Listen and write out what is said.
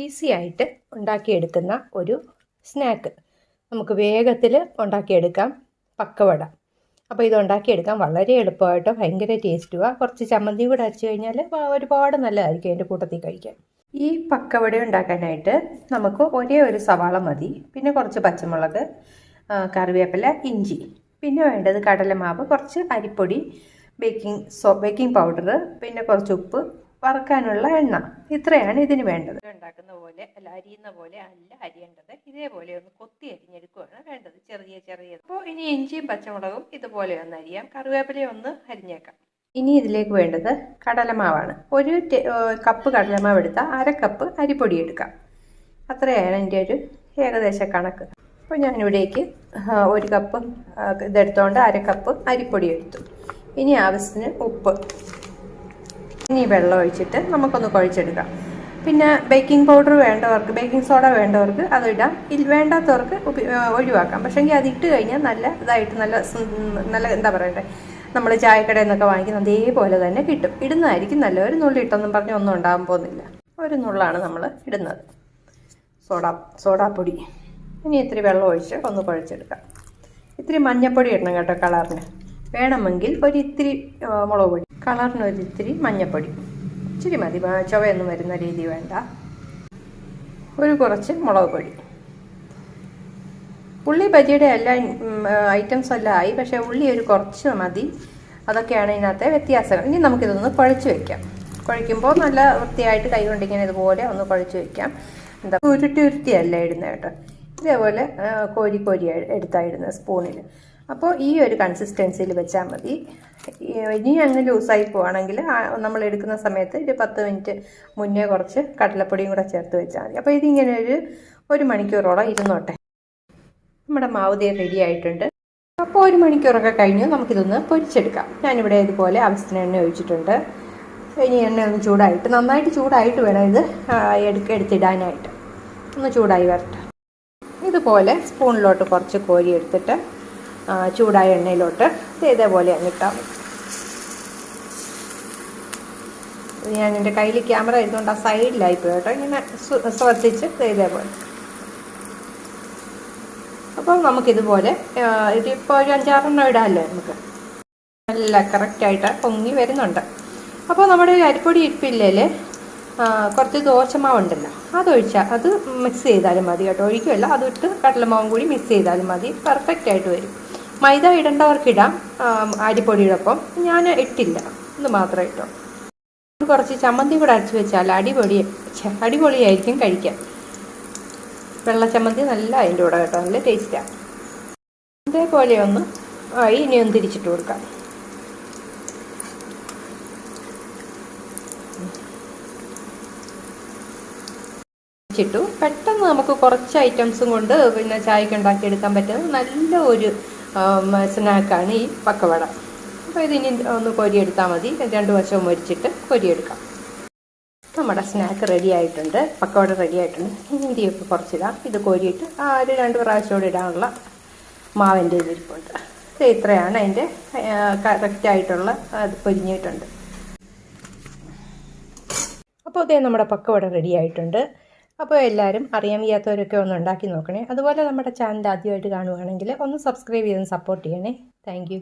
Easy ആയിട്ട് ഉണ്ടാക്കിയെടുക്കുന്ന ഒരു snack. നമുക്ക് വേഗത്തിൽ ഉണ്ടാക്കിയെടുക്കാം പക്കവട. അപ്പോൾ ഇത് ഉണ്ടാക്കിയെടുക്കാൻ വളരെ എളുപ്പമായിട്ട് ഭയങ്കര ടേസ്റ്റുമാണ് കുറച്ച് ചമ്മന്തി കൂടെ അരച്ച് കഴിഞ്ഞാൽ ഒരുപാട് നല്ലതായിരിക്കും അതിന്റെ കൂട്ടത്തിൽ കഴിക്കാൻ. ഈ പക്കവട ഉണ്ടാക്കാനായിട്ട് നമുക്ക് ഒരേ ഒരു സവാള മതി. പിന്നെ കുറച്ച് പച്ചമുളക് കറിവേപ്പില ഇഞ്ചി. പിന്നെ വേണ്ടത് കടലമാവ് കുറച്ച് അരിപ്പൊടി ബേക്കിംഗ് സോ ബേക്കിംഗ് പൗഡർ പിന്നെ കുറച്ച് ഉപ്പ് വറക്കാനുള്ള എണ്ണ. ഇത്രയാണ് ഇതിന് വേണ്ടത്. ഉണ്ടാക്കുന്ന പോലെ അല്ല അരിയുന്ന പോലെ അല്ല അരിയേണ്ടത്. ഇതേപോലെ ഒന്ന് കൊത്തി അരിഞ്ഞെടുക്കുകയാണ് വേണ്ടത്. ചെറിയ ചെറിയ. അപ്പോൾ ഇനി ഇഞ്ചിയും പച്ചമുളകും ഇതുപോലെ ഒന്ന് അരിയാം. കറിവേപ്പില ഒന്ന് അരിഞ്ഞേക്കാം. ഇനി ഇതിലേക്ക് വേണ്ടത് കടലമാവാണ്. ഒരു കപ്പ് കടലമാവ് എടുത്താൽ അര കപ്പ് അരിപ്പൊടി എടുക്കാം. അത്രയാണ് എന്റെ ഒരു ഏകദേശ കണക്ക്. അപ്പോൾ ഞാനിവിടേക്ക് ഒരു കപ്പ് ഇതെടുത്തോണ്ട് അര കപ്പ് അരിപ്പൊടി എടുത്തു. ഇനി ആവശ്യത്തിന് ഉപ്പ്. ഇനി വെള്ളം ഒഴിച്ചിട്ട് നമുക്കൊന്ന് കുഴച്ചെടുക്കാം. പിന്നെ ബേക്കിംഗ് പൗഡർ വേണ്ടവർക്ക് ബേക്കിംഗ് സോഡ വേണ്ടവർക്ക് അത് ഇടാം വേണ്ടാത്തവർക്ക് ഒഴിവാക്കാം. പക്ഷേങ്കിൽ അത് ഇട്ട് കഴിഞ്ഞാൽ നല്ല ഇതായിട്ട് നല്ല നല്ല എന്താ പറയണ്ടേ നമ്മൾ ചായക്കടയിൽ നിന്നൊക്കെ വാങ്ങിക്കുന്ന അതേപോലെ തന്നെ കിട്ടും. ഇടുന്നതായിരിക്കും നല്ല ഒരു നുള്ളി ഇട്ടൊന്നും പറഞ്ഞ് ഒന്നും ഉണ്ടാകാൻ പോകുന്നില്ല. ഒരു നുള്ളാണ് നമ്മൾ ഇടുന്നത്. സോഡ സോഡാപ്പൊടി ഇനി ഇത്തിരി വെള്ളം ഒഴിച്ച് ഒന്ന് കുഴച്ചെടുക്കാം. ഇത്തിരി മഞ്ഞപ്പൊടി ഇടണം കേട്ടോ കളറിന്. വേണമെങ്കിൽ ഒരു ഇത്തിരി മുളക് പൊടി. കളറിന് ഒരു ഇത്തിരി മഞ്ഞപ്പൊടി. ഇച്ചിരി മതി ചുവയൊന്നും വരുന്ന രീതി വേണ്ട. ഒരു കുറച്ച് മുളക് പൊടി. ഉള്ളി ബജിയുടെ എല്ലാ ഐറ്റംസ് എല്ലാം ആയി പക്ഷേ ഉള്ളി ഒരു കുറച്ച് മതി. അതൊക്കെയാണ് ഇതിനകത്തെ വ്യത്യാസങ്ങൾ ഇനി നമുക്കിതൊന്ന് കുഴച്ച് വെക്കാം. കുഴയ്ക്കുമ്പോൾ നല്ല വൃത്തിയായിട്ട് കൈ കൊണ്ടിങ്ങനെ ഇതുപോലെ ഒന്ന് കുഴച്ച് വെക്കാം. എന്താ ഉരുട്ടി ഉരുട്ടിയല്ല ഇടുന്നത് കേട്ടോ. ഇതേപോലെ കോരി കോരി എടുത്താൽ ഇടുന്നത് സ്പൂണിൽ അപ്പോൾ ഈ ഒരു കൺസിസ്റ്റൻസിയിൽ വെച്ചാൽ മതി. ഇനി അങ്ങ് ലൂസായി പോവാണെങ്കിൽ നമ്മൾ എടുക്കുന്ന സമയത്ത് ഒരു പത്ത് മിനിറ്റ് മുന്നേ കുറച്ച് കടലപ്പൊടിയും കൂടെ ചേർത്ത് വെച്ചാൽ മതി. അപ്പോൾ ഇതിങ്ങനെ ഒരു ഒരു മണിക്കൂറോളം ഇരുന്നോട്ടെ. നമ്മുടെ മാവ് റെഡി ആയിട്ടുണ്ട്. അപ്പോൾ ഒരു മണിക്കൂറൊക്കെ കഴിഞ്ഞു. നമുക്കിതൊന്ന് പൊരിച്ചെടുക്കാം. ഞാനിവിടെ ഇതുപോലെ ആവശ്യത്തിന് എണ്ണ ഒഴിച്ചിട്ടുണ്ട്. ഇനി എണ്ണ ഒന്ന് ചൂടായിട്ട് നന്നായിട്ട് ചൂടായിട്ട് വേണം ഇത് എടുക്ക എടുത്തിടാനായിട്ട്. ഒന്ന് ചൂടായി വരട്ടെ. ഇതുപോലെ സ്പൂണിലോട്ട് കുറച്ച് കോരി എടുത്തിട്ട് ചൂടായ എണ്ണയിലോട്ട് ഇതേപോലെ അങ്ങ് ഇട്ടാൽ ഞാൻ എന്റെ കയ്യിൽ ക്യാമറ ഇരുന്നുകൊണ്ട് ആ സൈഡിലായി പോയി കേട്ടോ. ഇങ്ങനെ ശ്രദ്ധിച്ച് ഇതേപോലെ. അപ്പോൾ നമുക്കിതുപോലെ ഇതിപ്പോൾ ഒരു അഞ്ചാറെണ്ണം ഇടാമല്ലോ നമുക്ക്. നല്ല കറക്റ്റായിട്ട് പൊങ്ങി വരുന്നുണ്ട്. അപ്പോൾ നമ്മുടെ ഒരു അരിപ്പൊടി ഇരിപ്പില്ലേൽ കുറച്ച് ദോശമാവുണ്ടല്ലോ. അതൊഴിച്ചാൽ അത് മിക്സ് ചെയ്താലും മതി കേട്ടോ. ഒഴിക്കുമല്ല അതിട്ട് കടലമാവും കൂടി മിക്സ് ചെയ്താലും മതി. പെർഫെക്റ്റ് ആയിട്ട് വരും. മൈദ ഇടേണ്ടവർക്കിടാം. അരിപ്പൊടിയോടൊപ്പം. ഞാൻ ഇട്ടില്ല. ഇത് മാത്രമേ ഇട്ടോ. കുറച്ച് ചമ്മന്തി കൂടെ അരച്ച് വെച്ചാൽ അടിപൊളി അടിപൊളിയായിരിക്കും കഴിക്കാൻ. വെള്ള ചമ്മന്തി നല്ല അതിന്റെ കൂടെ കേട്ടോ. നല്ല ടേസ്റ്റാണ് ഇതേപോലെ ഒന്ന് ആയി ഇനി ഒന്ന് തിരിച്ചിട്ട് കൊടുക്കാം. ചിട്ടു പെട്ടെന്ന് നമുക്ക് കുറച്ച് ഐറ്റംസും കൊണ്ട് പിന്നെ ചായക്ക് ഉണ്ടാക്കിയെടുക്കാൻ പറ്റുന്ന നല്ല ഒരു സ്നാക്കാണ് ഈ പക്കവട. അപ്പോൾ ഇതിനി ഒന്ന് കോരിയെടുത്താൽ മതി. രണ്ട് വശവും മരിച്ചിട്ട് കോരിയെടുക്കാം. നമ്മുടെ സ്നാക്ക് റെഡി ആയിട്ടുണ്ട്. പക്കവട റെഡി ആയിട്ടുണ്ട്. ഇഞ്ചിയൊക്കെ കുറച്ചിടാം. ഇത് കോരിയിട്ട് ആ ഒരു രണ്ട് പ്രാവശ്യം ഇടാനുള്ള മാവിന്റെ ഇതിരിപ്പുണ്ട് ഇത് ഇത്രയാണ് അതിന്റെ കറക്റ്റായിട്ടുള്ള അത് പൊരിഞ്ഞിട്ടുണ്ട്. അപ്പോൾ അതേ നമ്മുടെ പക്കവട റെഡി ആയിട്ടുണ്ട്. അപ്പോൾ എല്ലാവരും അറിയാൻ വയ്യാത്തവരൊക്കെ ഒന്ന് ഉണ്ടാക്കി നോക്കണേ. അതുപോലെ നമ്മുടെ ചാനൽ ആദ്യമായിട്ട് കാണുകയാണെങ്കിൽ ഒന്ന് സബ്സ്ക്രൈബ് ചെയ്ത് സപ്പോർട്ട് ചെയ്യണേ. താങ്ക്